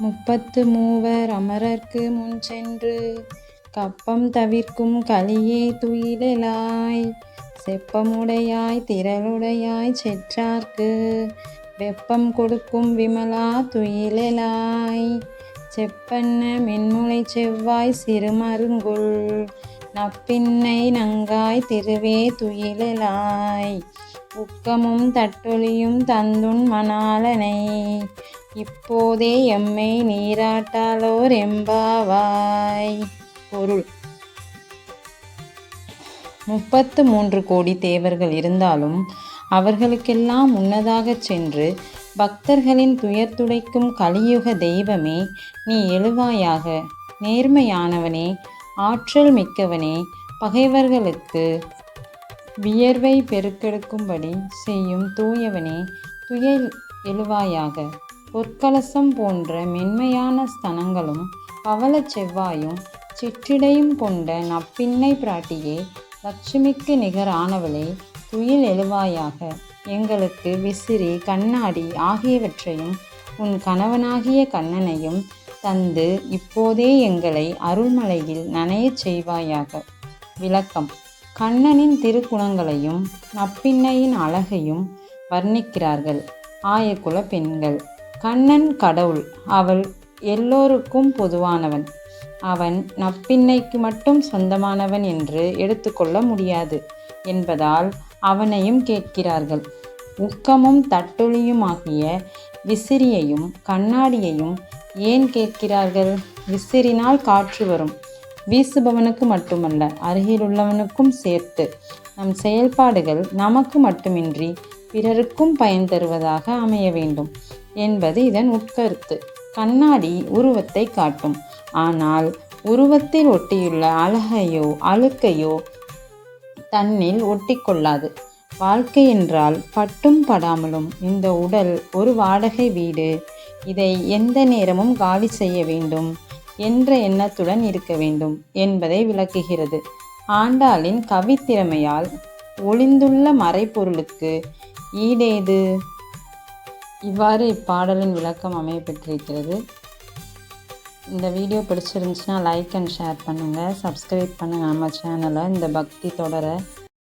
முப்பத்து மூவர் அமரர்க்கு முன் சென்று கப்பம் தவிர்க்கும் கலியே துயிலாய் செப்பமுடையாய் திரளுடையாய் செற்றார்க்கு வெப்பம் கொடுக்கும் விமலா துயிலாய் செப்பன்ன மென்முளை செவ்வாய் சிறுமருங்குள் நப்பின்னை நங்காய் திருவே துயிலாய் உக்கமும் தட்டொலியும் தந்துன் மணாலனை இப்போதே எம்மை நீராட்டாலோர் எம்பாவாய். பொருள். முப்பத்து மூன்று கோடி தேவர்கள் இருந்தாலும் அவர்களுக்கெல்லாம் முன்னதாகச் சென்று பக்தர்களின் துயர் துடைக்கும் கலியுக தெய்வமே நீ எழுவாயாக. நேர்மையானவனே ஆற்றல் மிக்கவனே பகைவர்களுக்கு வியர்வை பெருக்கெடுக்கும்படி செய்யும் தூயவனே துயல் எழுவாயாக. பொற்கலசம் போன்ற மென்மையான ஸ்தனங்களும் பவள செவ்வாயும் சிற்றிடையும் கொண்ட நப்பின்னை பிராட்டியே லட்சுமிக்கு நிகரானவளே துயில் எழுவாயாக. எங்களுக்கு விசிறி கண்ணாடி ஆகியவற்றையும் உன் கணவனாகிய கண்ணனையும் தந்து இப்போதே எங்களை அருள்மலையில் நனையச் செய்வாயாக. விளக்கம். கண்ணனின் திருக்குணங்களையும் நப்பின்னையின் அழகையும் வர்ணிக்கிறார்கள். ஆயக்குல பெண்கள். கண்ணன் கடவுள். அவள் எல்லோருக்கும் பொதுவானவன். அவன் நப்பின்னைக்கு மட்டும் சொந்தமானவன் என்று எடுத்துக்கொள்ள முடியாது என்பதால் அவனையும் கேட்கிறார்கள். உக்கமும் தட்டொலியுமாகிய விசிறியையும் கண்ணாடியையும் ஏன் கேட்கிறார்கள்? விசிறினால் காற்று வரும். வீசுபவனுக்கு மட்டுமல்ல அருகிலுள்ளவனுக்கும் சேர்த்து. நம் செயல்பாடுகள் நமக்கு மட்டுமின்றி பிறருக்கும் பயன் தருவதாக அமைய வேண்டும். என்பது இதன் உட்கருத்து. கண்ணாடி உருவத்தை காட்டும். ஆனால் உருவத்தில் ஒட்டியுள்ள அழகையோ அழுக்கையோ தன்னில் ஒட்டிக்கொள்ளாது. வாழ்க்கை என்றால் பட்டும் படாமலும் இந்த உடல் ஒரு வாடகை வீடு. இதை எந்த நேரமும் காலி செய்ய வேண்டும். என்ற எண்ணத்துடன் இருக்க வேண்டும் என்பதை விளக்குகிறது. ஆண்டாளின் கவித்திறமையால் ஒளிந்துள்ள மறைப்பொருளுக்கு ஈடேது? இவ்வாறு இப்பாடலின் விளக்கம் அமைய பெற்றிருக்கிறது இந்த வீடியோ பிடிச்சிருந்துச்சுன்னா லைக் அண்ட் ஷேர் பண்ணுங்கள் சப்ஸ்கிரைப் பண்ணுங்கள் நம்ம சேனலை இந்த பக்தி தொடரை